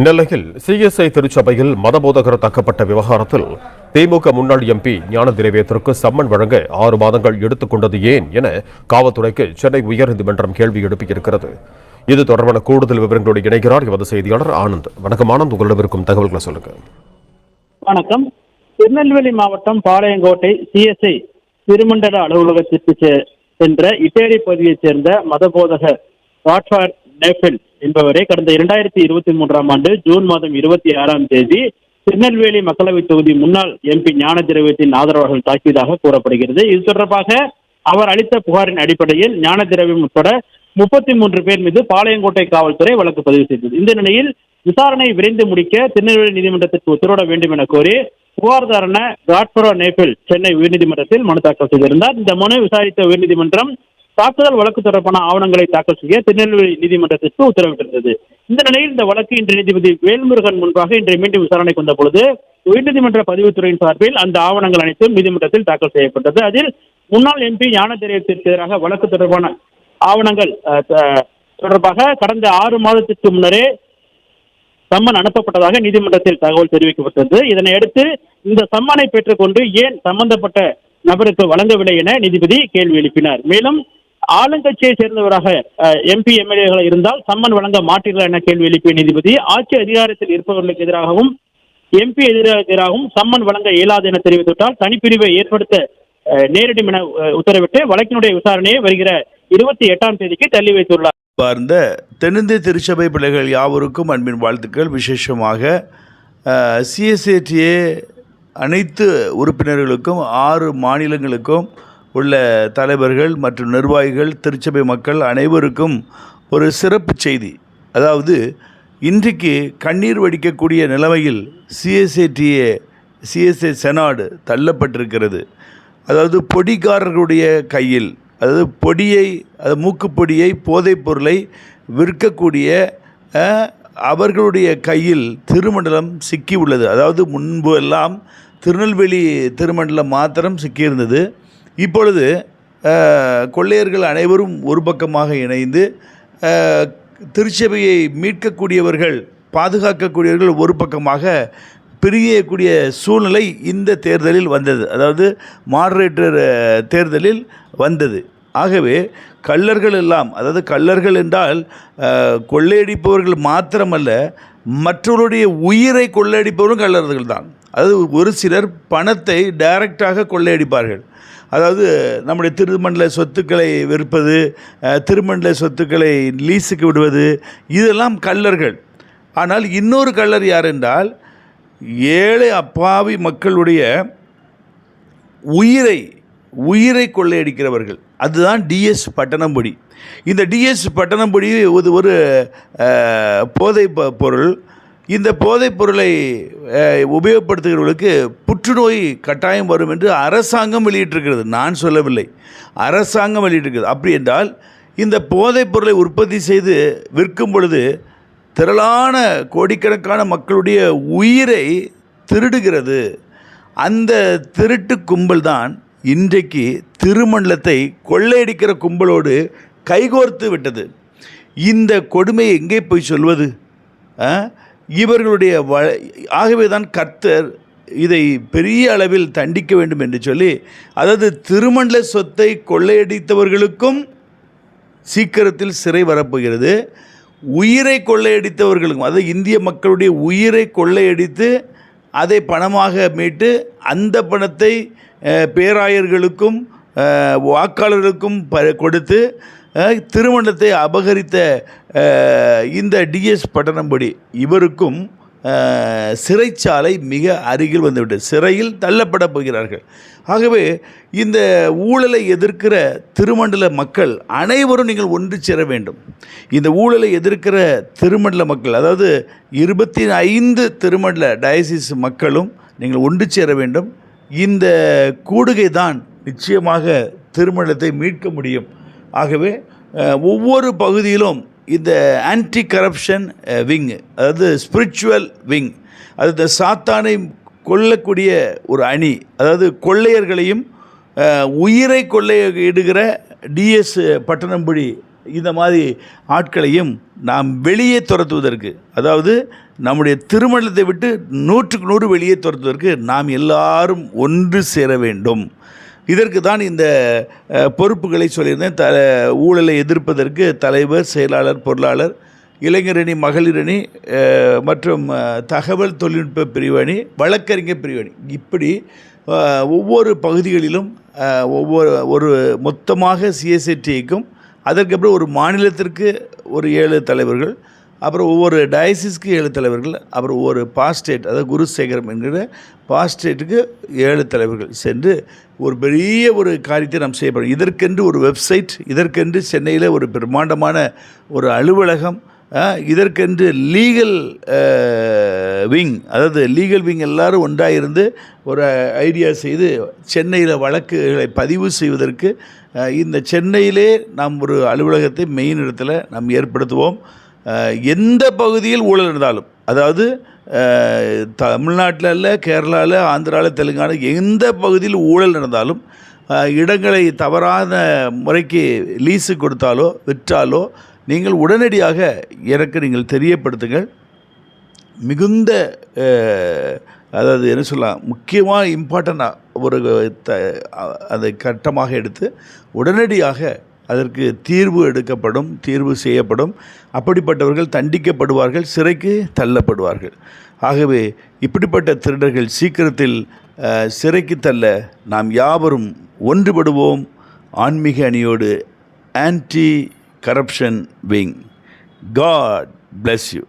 இந்நிலையில் சிஎஸ்ஐ திருச்சபையில் மதபோதகர் தாக்கப்பட்ட விவகாரத்தில் திமுக முன்னாள் எம்பி ஞான திரவியத்திற்கு சம்மன் வழங்க ஆறு மாதங்கள் எடுத்துக்கொண்டது ஏன் என காவல்துறைக்கு சென்னை உயர்நீதிமன்றம் கேள்வி எழுப்பியிருக்கிறது. இது தொடர்பான கூடுதல் விவரங்களோடு இணைகிறார் எமது செய்தியாளர் ஆனந்த். வணக்கம் ஆனந்த். உங்களிடம் இருக்கும் தகவல்களை சொல்லுங்க. வணக்கம். திருநெல்வேலி மாவட்டம் பாளையங்கோட்டை சிஎஸ்ஐ திருமண்டல அலுவலகத்திற்கு சென்ற இட்டேரி பகுதியைச் சேர்ந்த மதபோதகர் ராட்ஃபார் நேபில் என்பவரை கடந்த இரண்டாயிரத்தி இருபத்தி மூன்றாம் ஆண்டு ஜூன் மாதம் இருபத்தி ஆறாம் தேதி திருநெல்வேலி மக்களவைத் தொகுதி முன்னாள் எம்பி ஞான திரவியத்தின் ஆதரவாளர்கள் தாக்கியதாக கூறப்படுகிறது. இது தொடர்பாக அவர் அளித்த புகாரின் அடிப்படையில் ஞான திரவியம் உட்பட முப்பத்தி மூன்று பேர் மீது பாளையங்கோட்டை காவல்துறை வழக்கு பதிவு செய்தது. இந்த நிலையில் விசாரணை விரைந்து முடிக்க திருநெல்வேலி நீதிமன்றத்திற்கு உத்தரவிட வேண்டும் என கோரி புகார்தாரன காட்பரோ நேபிள் சென்னை உயர்நீதிமன்றத்தில் மனு தாக்கல் செய்திருந்தார். இந்த மனு விசாரித்த உயர்நீதிமன்றம் தாக்குதல் வழக்கு தொடர்பான ஆவணங்களை தாக்கல் செய்ய திருநெல்வேலி நீதிமன்றத்திற்கு உத்தரவிட்டிருந்தது. இந்த நிலையில் இந்த வழக்கு இன்று நீதிபதி வேல்முருகன் முன்பாக இன்று மீண்டும் விசாரணைக்கு வந்த பொழுது உயர்நீதிமன்ற பதிவுத்துறையின் சார்பில் அந்த ஆவணங்கள் அனைத்தும் நீதிமன்றத்தில் தாக்கல் செய்யப்பட்டது. அதில் முன்னாள் எம்பி ஞான தெரியத்திற்கு எதிராக வழக்கு தொடர்பான ஆவணங்கள் தொடர்பாக கடந்த ஆறு மாதத்திற்கு முன்னரே சம்மன் அனுப்பப்பட்டதாக நீதிமன்றத்தில் தகவல் தெரிவிக்கப்பட்டது. இதனையடுத்து இந்த சம்மனை பெற்றுக்கொண்டு ஏன் சம்பந்தப்பட்ட நபருக்கு வழங்கவில்லை என நீதிபதி கேள்வி எழுப்பினார். மேலும் ஆளுங்கட்சியை சேர்ந்தவராக எம்பி எம்எல்ஏகள் இருந்தால் சம்மன் வழங்க மாட்டீர்களா என கேள்வி எழுப்பிய நீதிபதி ஆட்சி அதிகாரத்தில் இருப்பவர்களுக்கு எதிராகவும் எம்பி எதிராகவும் சம்மன் வழங்க இயலாது என தெரிவித்துவிட்டால் தனிப்பிரிவை ஏற்படுத்த நேரிடும் என உத்தரவிட்டு வழக்கினுடைய விசாரணையை வருகிற இருபத்தி எட்டாம் தேதிக்கு தள்ளி வைத்துள்ளார். பார்ந்த தென்னிந்திய திருச்சபை பிள்ளைகள் யாவருக்கும் அன்பின் வாழ்த்துக்கள். விசேஷமாக சிஎஸ்ஏடிஏ அனைத்து உறுப்பினர்களுக்கும் ஆறு மாநிலங்களுக்கும் உள்ள தலைவர்கள் மற்றும் நிர்வாகிகள் திருச்சபை மக்கள் அனைவருக்கும் ஒரு சிறப்பு செய்தி. அதாவது இன்றைக்கு கண்ணீர் வடிக்கக்கூடிய நிலைமையில் சிஎஸ்ஏடிஏ சிஎஸ்ஏ செனாடு தள்ளப்பட்டிருக்கிறது. அதாவது பொடிக்காரர்களுடைய கையில் அதாவது பொடியை அது மூக்குப்பொடியை போதைப் பொருளை விற்கக்கூடிய அவர்களுடைய கையில் திருமண்டலம் சிக்கி உள்ளது அதாவது முன்பு எல்லாம் திருநெல்வேலி திருமண்டலம் மாத்திரம் சிக்கியிருந்தது. இப்பொழுது கொள்ளையர்கள் அனைவரும் ஒரு பக்கமாக இணைந்து திருச்சபையை மீட்கக்கூடியவர்கள் பாதுகாக்கக்கூடியவர்கள் ஒரு பக்கமாக பிரியக்கூடிய சூழ்நிலை இந்த தேர்தலில் வந்தது. அதாவது மாடரேட்டர் தேர்தலில் வந்தது. ஆகவே கள்ளர்கள் எல்லாம் அதாவது கள்ளர்கள் என்றால் கொள்ளையடிப்பவர்கள் மாத்திரமல்ல மற்றவருடைய உயிரை கொள்ளையடிப்பவரும் கள்ளர்கள் தான் அதாவது ஒரு சிலர் பணத்தை டைரக்டாக கொள்ளையடிப்பார்கள். அதாவது நம்முடைய திருமண்டல சொத்துக்களை விற்பது திருமண்டல சொத்துக்களை லீஸுக்கு விடுவது இதெல்லாம் கல்லர்கள் ஆனால் இன்னொரு கல்லர் யார் என்றால் ஏழை அப்பாவி மக்களுடைய உயிரை உயிரை கொள்ளையடிக்கிறவர்கள். அதுதான் டிஎஸ் பட்டணம்பொடி. இந்த டிஎஸ் பட்டணம்பொடி ஒரு ஒரு ப- பொருள் இந்த போதைப் பொருளை உபயோகப்படுத்துகிறவர்களுக்கு புற்றுநோய் கட்டாயம் வரும் என்று அரசாங்கம் வெளியிட்டிருக்கிறது. நான் சொல்லவில்லை. அரசாங்கம் வெளியிட்டிருக்கிறது. அப்படி என்றால் இந்த போதைப் பொருளை உற்பத்தி செய்து விற்கும் பொழுது திரளான கோடிக்கணக்கான மக்களுடைய உயிரை திருடுகிறது. அந்த திருட்டு கும்பல் தான் இன்றைக்கு திருமண்டலத்தை கொள்ளையடிக்கிற கும்பலோடு கைகோர்த்து விட்டது. இந்த கொடுமையை எங்கே போய் சொல்வது? ஆ? இவர்களுடைய வ ஆகவே தான் கர்த்தர் இதை பெரிய அளவில் தண்டிக்க வேண்டும் என்று சொல்லி அதாவது திருமண்டல சொத்தை கொள்ளையடித்தவர்களுக்கும் சீக்கிரத்தில் சிறை வரப்போகிறது. உயிரை கொள்ளையடித்தவர்களுக்கும் அதாவது இந்திய மக்களுடைய உயிரை கொள்ளையடித்து அதை பணமாக மீட்டு அந்த பணத்தை பேராயர்களுக்கும் வாக்காளர்களுக்கும் ப கொடுத்து திருமணத்தை அபகரித்த இந்த டிஎஸ் பட்டணம்படி இவருக்கும் சிறைச்சாலை மிக அருகில் வந்துவிட்டது. சிறையில் தள்ளப்பட போகிறார்கள். ஆகவே இந்த ஊழலை எதிர்க்கிற திருமண்டல மக்கள் அனைவரும் நீங்கள் ஒன்று சேர வேண்டும். இந்த ஊழலை எதிர்க்கிற திருமண்டல மக்கள் அதாவது இருபத்தி ஐந்து திருமண்டல டயசிஸ் மக்களும் நீங்கள் ஒன்று சேர வேண்டும். இந்த கூடுகை தான் நிச்சயமாக திருமணத்தை மீட்க முடியும். ஆகவே ஒவ்வொரு பகுதியிலும் இந்த ஆன்டி கரப்ஷன் விங் அதாவது ஸ்பிரிச்சுவல் விங் அது இந்த சாத்தானை கொல்லக்கூடிய ஒரு அணி அதாவது கொள்ளையர்களையும் உயிரை கொள்ளையிடுகிற டிஎஸ் பட்டணம்புடி இந்த மாதிரி ஆட்களையும் நாம் வெளியே துரத்துவதற்கு அதாவது நம்முடைய திருமணத்தை விட்டு நூற்றுக்கு நூறு வெளியே துரத்துவதற்கு நாம் எல்லாரும் ஒன்று சேர வேண்டும். இதற்கு தான் இந்த பொறுப்புகளை சொல்லியிருந்தேன். த ஊழலை எதிர்ப்பதற்கு தலைவர் செயலாளர் பொருளாளர் இளைஞரணி மகளிரணி மற்றும் தகவல் தொழில்நுட்ப பிரிவணி வழக்கறிஞர் பிரிவணி இப்படி ஒவ்வொரு பகுதிகளிலும் ஒவ்வொரு ஒரு மொத்தமாக சிஎஸ்ஐடிக்கும் அதற்கப்புறம் ஒரு மாநிலத்திற்கு ஒரு ஏழு தலைவர்கள் அப்புறம் ஒவ்வொரு டயசிஸ்க்கு ஏழு தலைவர்கள் அப்புறம் ஒவ்வொரு பாஸ்டேட் அதாவது குருசேகரம் என்கிற பாஸ்டேட்டுக்கு ஏழு தலைவர்கள் சென்று ஒரு பெரிய ஒரு காரியத்தை நாம் செய்யப்படும் இதற்கென்று ஒரு வெப்சைட் இதற்கென்று சென்னையில் ஒரு பிரம்மாண்டமான ஒரு அலுவலகம் இதற்கென்று லீகல் விங் அதாவது லீகல் விங் எல்லாரும் ஒன்றாக இருந்து ஒரு ஐடியா செய்து சென்னையில் வழக்குகளை பதிவு செய்வதற்கு இந்த சென்னையிலே நாம் ஒரு அலுவலகத்தை மெயின் இடத்துல நாம் ஏற்படுத்துவோம். எந்த பகுதியில் ஊழல் இருந்தாலும் அதாவது தமிழ்நாட்டில் இல்லை கேரளாவில் ஆந்திராவில் தெலுங்கானா எந்த பகுதியில் ஊழல் நடந்தாலும் இடங்களை தவறான முறைக்கு லீஸு கொடுத்தாலோ விற்றாலோ நீங்கள் உடனடியாக எனக்கு நீங்கள் தெரியப்படுத்துங்கள். மிகுந்த அதாவது என்ன சொல்லலாம் முக்கியமாக இம்பார்ட்டண்ட்டாக ஒரு த அதை கட்டமாக எடுத்து உடனடியாக அதற்கு தீர்வு எடுக்கப்படும் தீர்வு செய்யப்படும். அப்படிப்பட்டவர்கள் தண்டிக்கப்படுவார்கள் சிறைக்கு தள்ளப்படுவார்கள். ஆகவே இப்படிப்பட்ட திருடர்கள் சீக்கிரத்தில் சிறைக்கு தள்ள நாம் யாவரும் ஒன்றுபடுவோம். ஆன்மீக அணியோடு anti corruption wing god bless you